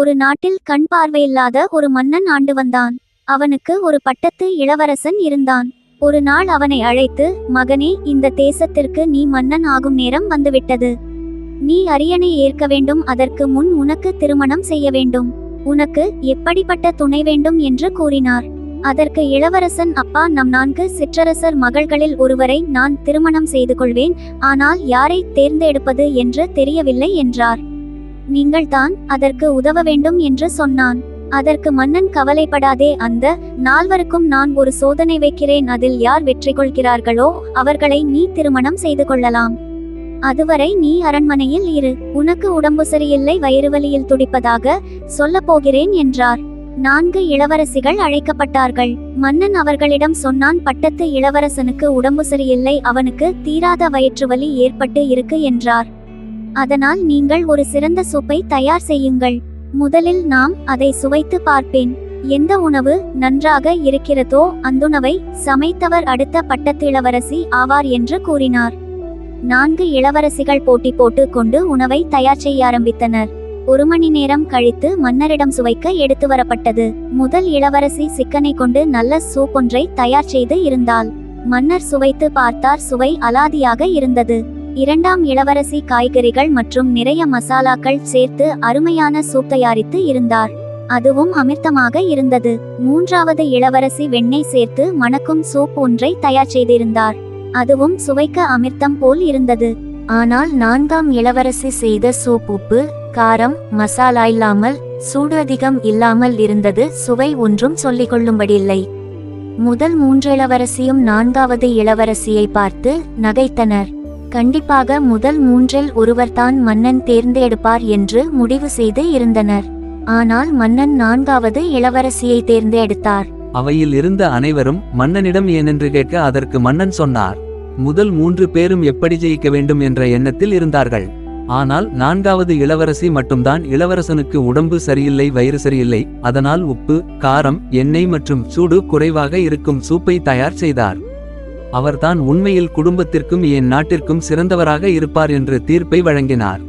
ஒரு நாட்டில் கண் பார்வையில்லாத ஒரு மன்னன் ஆண்டு வந்தான். அவனுக்கு ஒரு பட்டத்து இளவரசன் இருந்தான். ஒரு நாள் அவனை அழைத்து மகனே இந்த தேசத்திற்கு நீ மன்னன் ஆகும் நேரம் வந்துவிட்டது. நீ அரியணை ஏற்க வேண்டும் அதற்கு முன் உனக்கு திருமணம் செய்ய வேண்டும். உனக்கு எப்படிப்பட்ட துணை வேண்டும்? என்று கூறினார். அதற்கு இளவரசன் அப்பா நம் நான்கு சிற்றரசர் மகள்களில் ஒருவரை நான் திருமணம் செய்து கொள்வேன் ஆனால் யாரை தேர்ந்தெடுப்பது என்று தெரியவில்லை என்றார். நீங்கள்தான் அதற்கு உதவ வேண்டும் என்று சொன்னான். அதற்கு மன்னன் கவலைப்படாதே அந்த நால்வருக்கும் நான் ஒரு சோதனை வைக்கிறேன். அதில் யார் வெற்றி கொள்கிறார்களோ அவர்களை நீ திருமணம் செய்து கொள்ளலாம். அதுவரை நீ அரண்மனையில் இரு. உனக்கு உடம்பு சரியில்லை வயிறு வலியில் துடிப்பதாக சொல்லப் போகிறேன் என்றார். நான்கு இளவரசிகள் அழைக்கப்பட்டார்கள். மன்னன் அவர்களிடம் சொன்னான் பட்டத்து இளவரசனுக்கு உடம்பு சரியில்லை அவனுக்கு தீராத வயிற்றுவலி ஏற்பட்டு இருக்கு என்றார். அதனால் நீங்கள் ஒரு சிறந்த சூப்பை தயார் செய்யுங்கள். முதலில் நாம் அதை சுவைத்து பார்ப்பேன். எந்த உணவு நன்றாக இருக்கிறதோ அந்துணவை சமைத்தவர் அடுத்த பட்டத்து இளவரசி ஆவார் என்று கூறினார். நான்கு இளவரசிகள் போட்டி போட்டு கொண்டு உணவை தயார் செய்ய ஆரம்பித்தனர். ஒரு மணி நேரம் கழித்து மன்னரிடம் சுவைக்க எடுத்து வரப்பட்டது. முதல் இளவரசி சிக்கனை கொண்டு நல்ல சூப் ஒன்றை தயார் செய்து இருந்தால் மன்னர் சுவைத்து பார்த்தார். சுவை அலாதியாக இருந்தது. இரண்டாம் இளவரசி காய்கறிகள் மற்றும் நிறைய மசாலாக்கள் சேர்த்து அருமையான சூப் தயாரித்து இருந்தார். அதுவும் அமிர்தமாக இருந்தது. மூன்றாவது இளவரசி வெண்ணெய் சேர்த்து மணக்கும் சூப் ஒன்றை தயார் செய்திருந்தார். அதுவும் சுவைக்க அமிர்தம் போல் இருந்தது. ஆனால் நான்காம் இளவரசி செய்த சூப் உப்பு காரம் மசாலா இல்லாமல் சூடு அதிகம் இல்லாமல் இருந்தது. சுவை ஒன்றும் சொல்லிக் கொள்ளும்படியில்லை முதல் மூன்று இளவரசியும் நான்காவது இளவரசியை பார்த்து நகைத்தனர். கண்டிப்பாக முதல் மூன்றில் ஒருவர்தான் மன்னன் தேர்ந்தெடுப்பார் என்று முடிவு செய்து இருந்தனர். ஆனால் மன்னன் நான்காவது இளவரசியை தேர்ந்தெடுத்தார். அவையில் இருந்த அனைவரும் மன்னனிடம் ஏனென்று கேட்க அதற்கு மன்னன் சொன்னார். முதல் மூன்று பேரும் எப்படி ஜெயிக்க வேண்டும் என்ற எண்ணத்தில் இருந்தார்கள். ஆனால் நான்காவது இளவரசி மட்டும்தான் இளவரசனுக்கு உடம்பு சரியில்லை வயிறு சரியில்லை. அதனால் உப்பு காரம் எண்ணெய் மற்றும் சூடு குறைவாக இருக்கும் சூப்பை தயார் செய்தார். அவர்தான் உண்மையில் குடும்பத்திற்கும் என் நாட்டிற்கும் சிறந்தவராக இருப்பார் என்று தீர்ப்பை வழங்கினார்.